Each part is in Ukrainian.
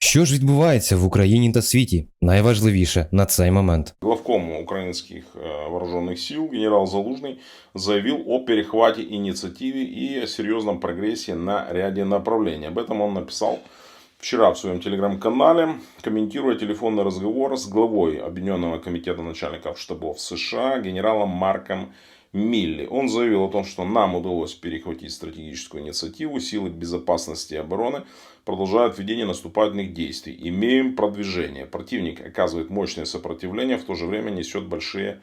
Що ж відбувається в Україні та світі? Найважливіше на цей момент. Главком украинских э, вооруженных сил генерал Залужный заявил о перехвате инициативы и о серьезном прогрессе на ряде направлений. Об этом он написал вчера в своем телеграм-канале, комментируя телефонный разговор с главой Объединенного комитета начальников штабов США генералом Марком Милли. Он заявил о том, что нам удалось перехватить стратегическую инициативу, силы безопасности и обороны продолжают ведение наступательных действий. Имеем продвижение. Противник оказывает мощное сопротивление, в то же время несет большие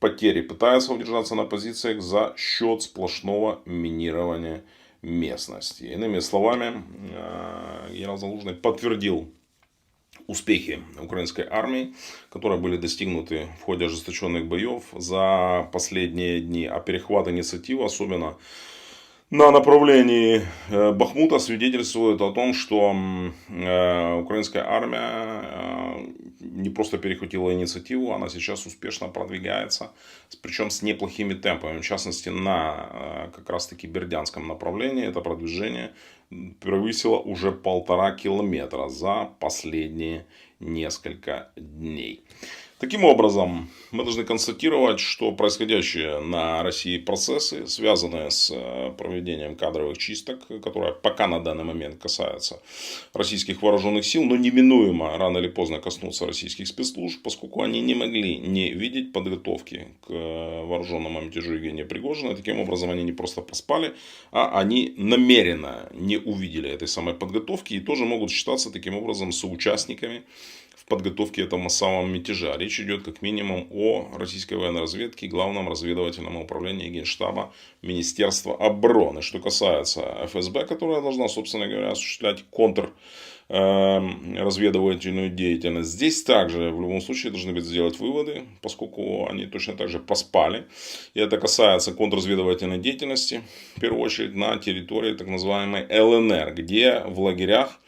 потери. Пытается удержаться на позициях за счет сплошного минирования местности. Иными словами, э, генерал Залужный подтвердил успехи украинской армии, которые были достигнуты в ходе ожесточенных боев за последние дни. А перехват инициативы, особенно на направлении э, Бахмута, свидетельствует о том, что э, украинская армия э, не просто перехватила инициативу, она сейчас успешно продвигается, причем с неплохими темпами. В частности, на как раз-таки Бердянском направлении это продвижение м, превысило уже полтора километра за последние несколько дней. Таким образом, мы должны констатировать, что происходящие на России процессы, связанные с э, проведением кадровых чисток, которые пока на данный момент касаются российских вооруженных сил, но неминуемо рано или поздно коснутся российских спецслужб, поскольку они не могли не видеть подготовки к э, вооруженному мятежу Евгения Пригожина. Таким образом, они не просто поспали, а они намеренно не увидели этой самой подготовки и тоже могут считаться таким образом соучастниками в подготовке этого массового мятежа. Речь идет как минимум о российской военной разведке, главном разведывательном управлении Генштаба Министерства обороны. Что касается ФСБ, которая должна, собственно говоря, осуществлять контр э, разведывательную деятельность. Здесь также в любом случае должны быть сделать выводы, поскольку они точно так же поспали. И это касается контрразведывательной деятельности, в первую очередь на территории так называемой ЛНР, где в лагерях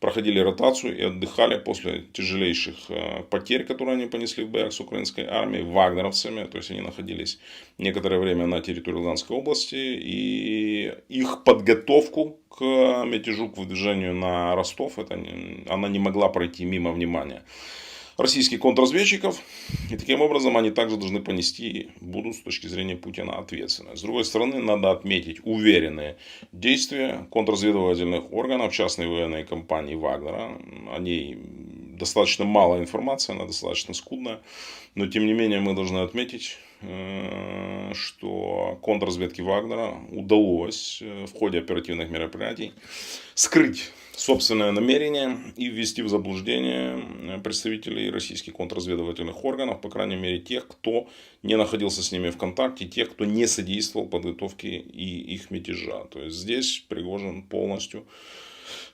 проходили ротацию и отдыхали после тяжелейших э, потерь, которые они понесли в боях с украинской армией, вагнеровцами. То есть они находились некоторое время на территории Луганской области. И их подготовку к мятежу, к выдвижению на Ростов, это, она не могла пройти мимо внимания российских контрразведчиков. И таким образом они также должны понести, будут с точки зрения Путина, ответственность. С другой стороны, надо отметить уверенные действия контрразведывательных органов частной военной компании Вагнера. О ней достаточно мало информации, она достаточно скудная. Но тем не менее мы должны отметить, э, что контрразведке Вагнера удалось э, в ходе оперативных мероприятий скрыть собственное намерение и ввести в заблуждение э, представителей российских контрразведывательных органов, по крайней мере тех, кто не находился с ними в контакте, тех, кто не содействовал подготовке и их мятежа. То есть здесь Пригожин полностью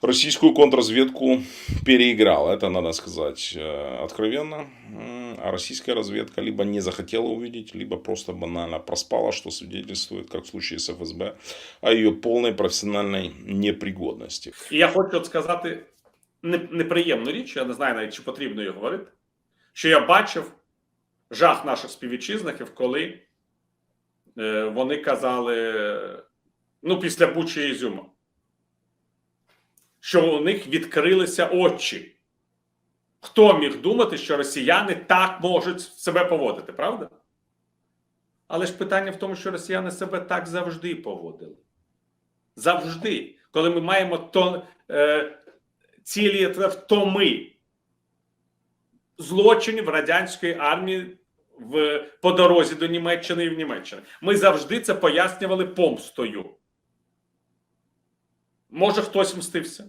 российскую контрразведку переиграл. Это надо сказать э, откровенно. А российская разведка либо не захотела увидеть, либо просто банально проспала, что свидетельствует, как в случае с ФСБ, о ее полной профессиональной непригодности. І я хочу от сказати неприємну річ, я не знаю навіть, чи потрібно її говорити, що я бачив жах наших співвітчизників, коли е, вони казали, ну, після Бучі Ізюма, що у них відкрилися очі. Хто міг думати, що росіяни так можуть себе поводити, правда? Але ж питання в тому, що росіяни себе так завжди поводили. Завжди. Коли ми маємо то, е, цілі втоми злочинів радянської армії в, по дорозі до Німеччини і в Німеччини. Ми завжди це пояснювали помстою. Може, хтось мстився.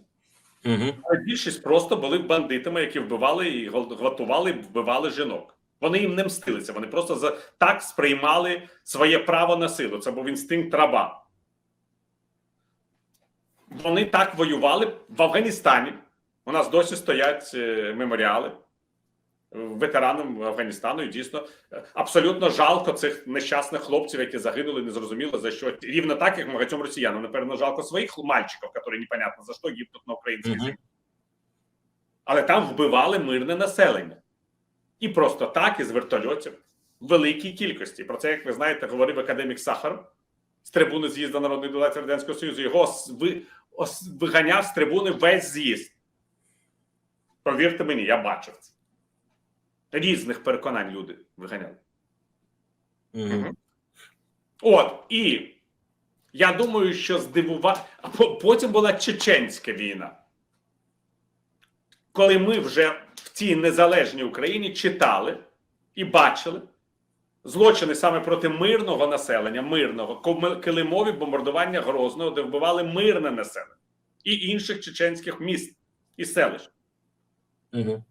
Угу. Але більшість просто були бандитами, які вбивали і гвал- гвалтували, вбивали жінок. Вони їм не мстилися. Вони просто за так сприймали своє право на силу. Це був інстинкт раба. Вони так воювали в Афганістані. У нас досі стоять е, меморіали ветеранам Афганістану. І дійсно е, абсолютно жалко цих нещасних хлопців, які загинули, незрозуміло за що. Рівно так, як багатьом росіянам. Напевно, жалко своїх мальчиків, які непонятно за що гибнуть на українській землі. Але там вбивали мирне населення. І просто так, із вертольотів, в великій кількості. Про це, як ви знаєте, говорив академік Сахар з трибуни з'їзду народних депутатів Радянського Союзу. Його виганяв з трибуни весь з'їзд. Повірте мені, я бачив це. Різних переконань люди виганяли. Мгм. От і я думаю, що здивува... А потім була чеченська війна. Коли ми вже в цій незалежній Україні читали і бачили злочини саме проти мирного населення, мирного, килимові бомбардування Грозного, де вбивали мирне населення і інших чеченських міст і селищ. Мгм.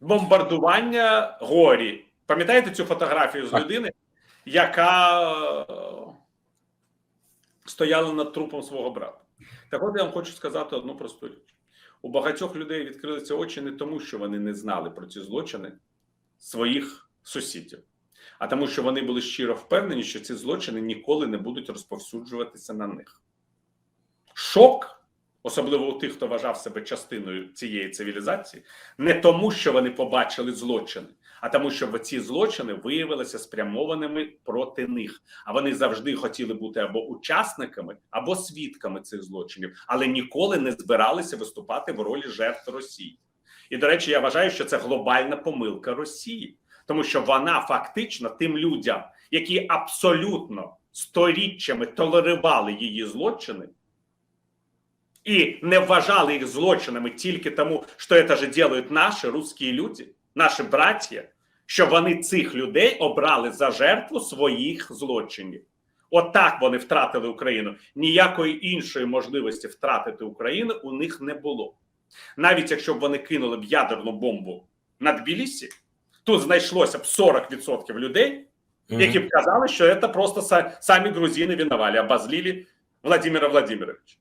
Бомбардування горі. Пам'ятаєте цю фотографію з людини, яка е, стояла над трупом свого брата? Так от я вам хочу сказати одну просту річ. У багатьох людей відкрилися очі не тому, що вони не знали про ці злочини своїх сусідів, а тому, що вони були щиро впевнені, що ці злочини ніколи не будуть розповсюджуватися на них. Шок, особливо у тих, хто вважав себе частиною цієї цивілізації, не тому, що вони побачили злочини, а тому, що ці злочини виявилися спрямованими проти них. А вони завжди хотіли бути або учасниками, або свідками цих злочинів, але ніколи не збиралися виступати в ролі жертв Росії. І до речі, я вважаю, що це глобальна помилка Росії, тому що вона фактично тим людям, які абсолютно сторіччями толерували її злочини. І не вважали їх злочинами тільки тому, що це ж делають наші русські люди, наші браття, що вони цих людей обрали за жертву своїх злочинів. Отак вони втратили Україну. Ніякої іншої можливості втратити Україну у них не було. Навіть якщо б вони кинули б ядерну бомбу на Тбілісі, тут знайшлося б 40% людей, які б казали, що це просто са- самі грузини винували, обозлили Владимира Владимировича.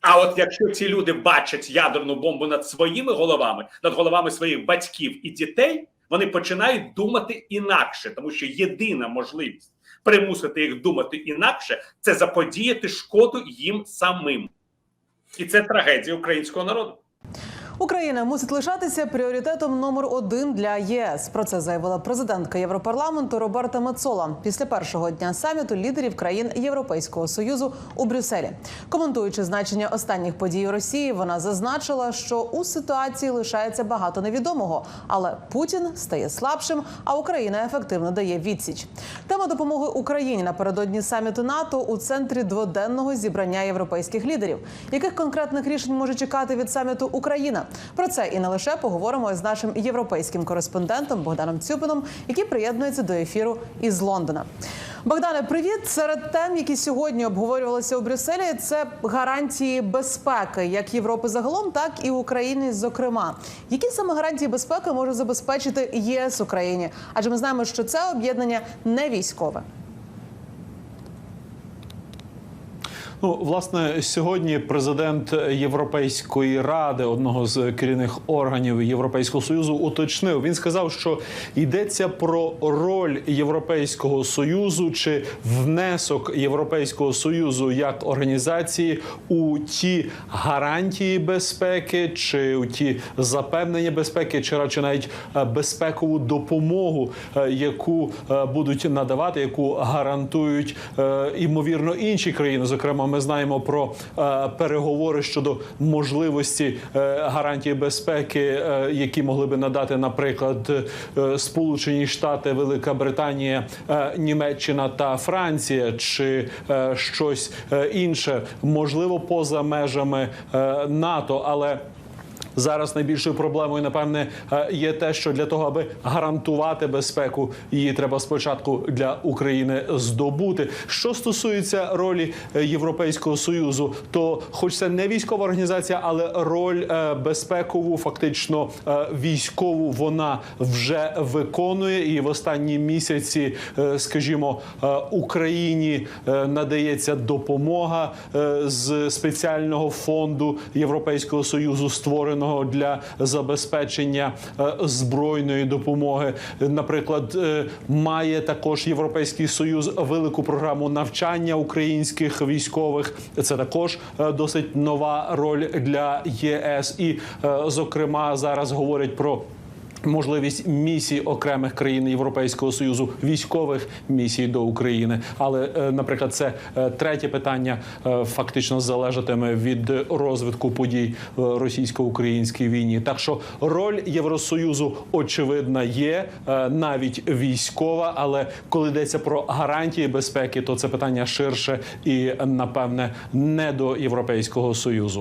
А от якщо ці люди бачать ядерну бомбу над своїми головами, над головами своїх батьків і дітей, вони починають думати інакше, тому що єдина можливість примусити їх думати інакше це заподіяти шкоду їм самим. І це трагедія українського народу. Україна мусить лишатися пріоритетом номер один для ЄС. Про це заявила президентка Європарламенту Роберта Мецола після першого дня саміту лідерів країн Європейського союзу у Брюсселі. Коментуючи значення останніх подій у Росії, вона зазначила, що у ситуації лишається багато невідомого, але Путін стає слабшим, а Україна ефективно дає відсіч. Тема допомоги Україні напередодні саміту НАТО у центрі дводенного зібрання європейських лідерів. Яких конкретних рішень може чекати від саміту Україна? Про це і не лише поговоримо з нашим європейським кореспондентом Богданом Цюпином, який приєднується до ефіру із Лондона. Богдане, привіт! Серед тем, які сьогодні обговорювалися у Брюсселі, це гарантії безпеки як Європи загалом, так і України. Зокрема, які саме гарантії безпеки може забезпечити ЄС Україні? Адже ми знаємо, що це об'єднання не військове. Ну, власне, сьогодні президент Європейської ради, одного з керівних органів Європейського союзу, уточнив. Він сказав, що йдеться про роль Європейського союзу чи внесок Європейського союзу як організації у ті гарантії безпеки, чи у ті запевнення безпеки, чи радше навіть е, безпекову допомогу, е, яку е, будуть надавати, яку гарантують ймовірно інші країни. Зокрема, ми знаємо про е, переговори щодо можливості е, гарантії безпеки, е, які могли би надати, наприклад, Сполучені Штати, Велика Британія, Німеччина та Франція, чи щось інше, можливо, поза межами НАТО, але Зараз найбільшою проблемою, напевне, е, є те, що для того, аби гарантувати безпеку, її треба спочатку для України здобути. Що стосується ролі е, Європейського союзу, то, хоч це не військова організація, але роль е, безпекову, фактично військову, вона вже виконує. І в останні місяці, скажімо, Україні надається допомога з спеціального фонду Європейського союзу, створеного для забезпечення е, збройної допомоги. Наприклад, е, має також Європейський Союз велику програму навчання українських військових. Це також е, досить нова роль для ЄС. І, зокрема, зараз говорять про можливість місій окремих країн Європейського союзу, військових місій до України. Але, е, наприклад, це е, третє питання е, фактично залежатиме від розвитку подій в російсько-українській війні. Так що роль Євросоюзу очевидна є, навіть військова. Але коли йдеться про гарантії безпеки, то це питання ширше і напевне не до Європейського союзу.